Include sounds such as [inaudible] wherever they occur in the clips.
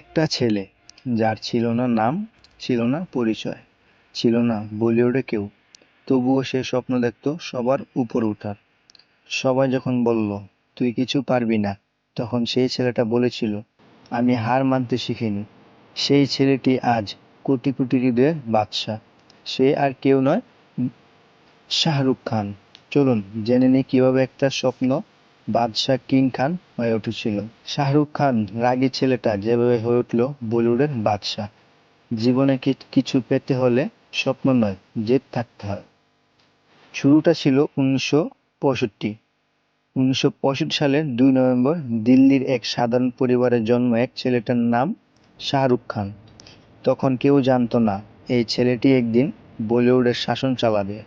একটা ছেলে, যার ছিল না নাম, ছিল না পরিচয়, ছিল না বলিউডে কেউ। তবুও সে স্বপ্ন দেখত সবার উপর ওঠার সবাই যখন বলল, তুই কিছু পারবি না, তখন সেই ছেলেটা বলেছিল, আমি হার মানতে শিখিনি। সেই ছেলেটি আজ কোটি কোটি হৃদয়ের বাদশা। সে আর কেউ নয় শাহরুখ খান। চলুন, জেনে নিই কীভাবে একটা স্বপ্ন বাদশা কিং খান হয়ে উঠেছিল। শাহরুখ খান রাগী ছেলেটা যেভাবে হয়ে উঠল বলিউডের বাদশা জীবনে কিছু পেতে হলে স্বপ্ন নয়, জেদ থাকতে হয়। শুরুটা ছিল উনিশশো পঁয়ষট্টি। উনিশশো পঁয়ষট্টি সালের দুই নভেম্বর দিল্লির এক সাধারণ পরিবারে জন্ম এক ছেলেটার নাম শাহরুখ খান। তখন কেউ জানতো না, এই ছেলেটি একদিন বলিউডের শাসন চালাবে।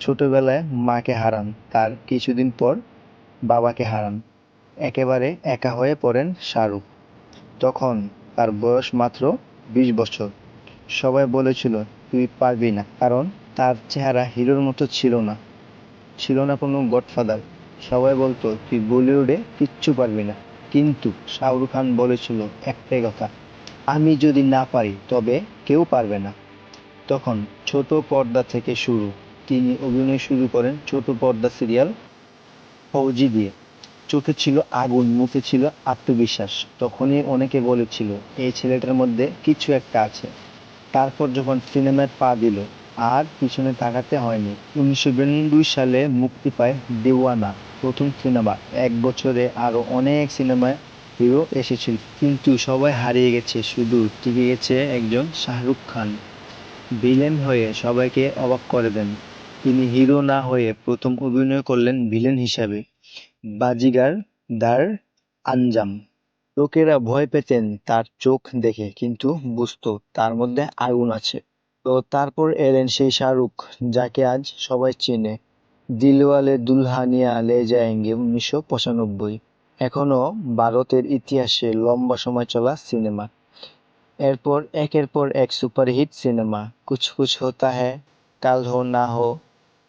ছোটবেলায় মাকে হারান। তার কিছুদিন পর বাবাকে হারান। একেবারে একা হয়ে পড়েন শাহরুখ। তখন তার বয়স মাত্র বিশ বছর। সবাই বলেছিল, তুই পারবি না। কারণ তার চেহারা হিরোর মতো ছিল না। ছিল না কোনো গডফাদার। সবাই বলতো, তুই বলিউডে কিচ্ছু পারবি না। কিন্তু শাহরুখ খান বলেছিল একটাই কথা, আমি যদি না পারি, তবে কেউ পারবে না। তখন ছোট পর্দা থেকে শুরু। তিনি অভিনয় শুরু করেন ছোট পর্দা সিরিয়াল ফৌজি দিয়ে। চোখে ছিল আগুন, মুখে ছিল আত্মবিশ্বাস। তখনই অনেকে বলেছিল, এই ছেলেটার মধ্যে কিছু একটা আছে। তারপর যখন সিনেমায় পা দিল, আর পিছনে তাকাতে হয়নি। উনিশশো বিরানব্বই সালে মুক্তি পায় দেওয়ানা, প্রথম সিনেমা। এক বছরে আরও অনেক সিনেমায় হিরো এসেছিল, কিন্তু সবাই হারিয়ে গেছে। শুধু টিকে গেছে একজন শাহরুখ খান। ভিলেন হয়ে সবাইকে অবাক করে দেন। তিনি হিরো না হয়ে প্রথম অভিনয় করলেন ভিলেন হিসাবে, বাজিগার দার আঞ্জাম লোকেরা ভয় পেতেন তার চোখ দেখে, কিন্তু বুঝতো তার মধ্যে আগুন আছে। তো তারপর এলেন সেই শাহরুখ, যাকে আজ সবাই চেনে। দিলওয়ালে দুলহানিয়া লে যায়েঙ্গে উনিশশো পঁচানব্বই। এখনও ভারতের ইতিহাসে লম্বা সময় চলা সিনেমা। এরপর, একের পর এক সুপারহিট সিনেমা। কুছ কুছ হোতা হ্যায়, কাল হো না হো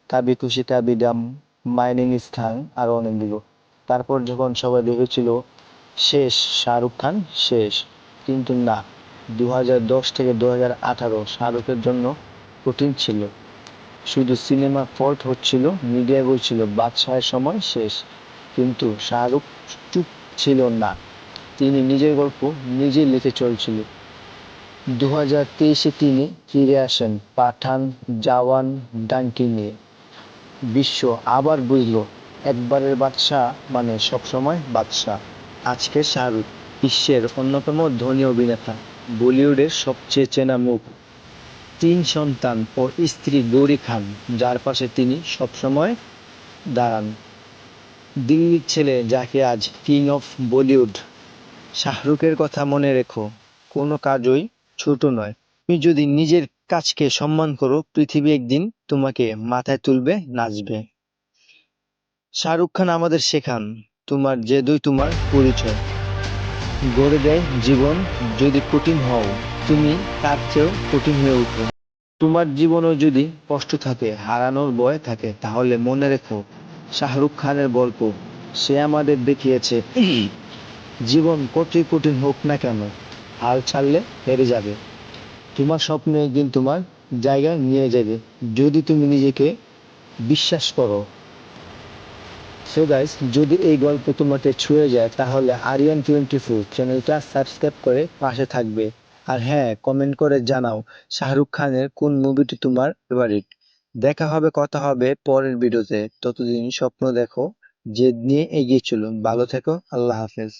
কাবি খুশি কাবি গাম মাই নেম ইজ খান আরও অনেকগুলো তারপর যখন সবাই ভেবেছিল শেষ, শাহরুখ খান শেষ। কিন্তু না দু হাজার দশ থেকে দু হাজার আঠারো শাহরুখের জন্য কঠিন ছিল। শুধু সিনেমা ফল্ট হচ্ছিল, মিডিয়া বলছিল, বাদশাহের সময় শেষ। কিন্তু শাহরুখ চুপ ছিল না। তিনি নিজের গল্প নিজেই লিখে চলছিল। দু হাজার তেইশে তিনি ফিরে আসেন পাঠান, জাওয়ান ডাঙ্কি নিয়ে। বিশ্ব আবার বুঝল, একবারের বাদশাহ মানে সবসময় বাদশাহ। আজকে শাহরুখ বিশ্বের অন্যতম ধনী অভিনেতা, বলিউডের সবচেয়ে চেনা মুখ। তিন সন্তান ও স্ত্রী গৌরী খান, যার পাশে তিনি সবসময় দাঁড়ান। দিল্লির ছেলে যাকে আজ কিং অফ বলিউড। শাহরুখের কথা মনে রেখো, কোনো কাজই ছোট নয়। তুমি যদি নিজের কাজকে সম্মান করো পৃথিবী একদিন তোমাকে মাথায় তুলবে, নাচবে। শাহরুখ খান আমাদের শেখান, তোমার জেদই তোমার পরিচয়। গড়ে দেয় জীবন যদি কঠিন হও, তুমি তার চেয়েও কঠিন হয়ে উঠো তোমার জীবনেও যদি কষ্ট থাকে, হারানোর ভয় থাকে, তাহলে মনে রেখো, শাহরুখ খানের গল্প সে আমাদের দেখিয়েছে। [clears throat] জীবন কতই কঠিন হোক না কেন, হাল ছাড়লে হেরে যাবে। তোমার স্বপ্ন একদিন তোমার জায়গা নিয়ে যাবে। যদি তুমি নিজেকে বিশ্বাস করো। সো গাইস যদি এই গল্প তোমাকে ছুঁয়ে যায়, তাহলে আরিয়ান টোয়েন্টি ফোর চ্যানেলটা সাবস্ক্রাইব করে পাশে থাকবে। আর হ্যাঁ কমেন্ট করে জানাও শাহরুখ খানের কোন মুভিটি তোমার ফেভারিট দেখা হবে, কথা হবে পরের ভিডিওতে ততদিন স্বপ্ন দেখো, জেদ নিয়ে এগিয়ে চলুন। ভালো থেকো, আল্লাহ হাফেজ।